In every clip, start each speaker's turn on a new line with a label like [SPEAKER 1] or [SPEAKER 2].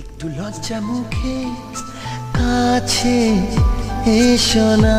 [SPEAKER 1] একটু লজ্জা মুখে কাছে এসো না।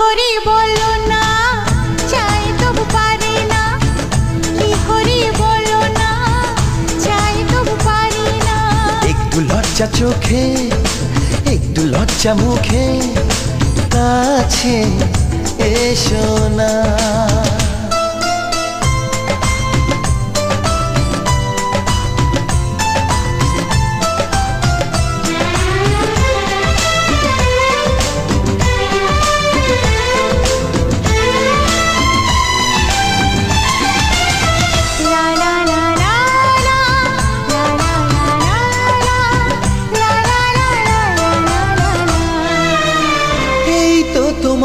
[SPEAKER 2] করি বলো না, চাই তবু পারি না। কি করি বলো না, চাই তবু পারি না।
[SPEAKER 1] একটু লজ্জা চোখে, একটু লজ্জা মুখে, কাছে এসো না।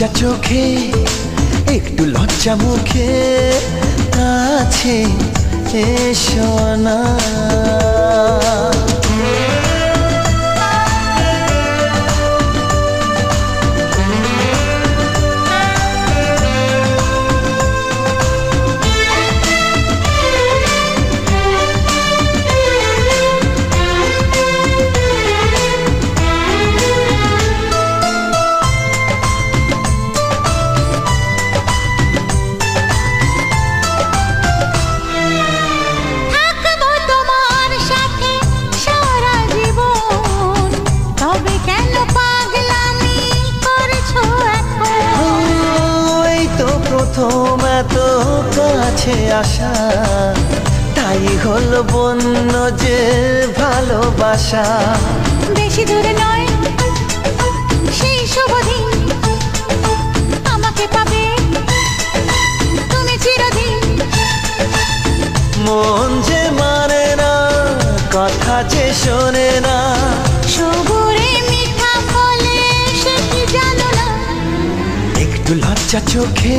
[SPEAKER 1] লজ্জা চোখে একটু লজ্জা মুখে কাছে এসো না। কাছে আসা তাই হল বন্য যে ভালোবাসা।
[SPEAKER 2] বেশি দূরে নয় সেই শুভ দিন আমাকে পাবে। তুমি চিরদিন
[SPEAKER 1] মন যে মানে না কথা যে শোনে না।
[SPEAKER 2] সবুরে মিঠা ফলে সে কি জানো না?
[SPEAKER 1] একটু লজ্জা চোখে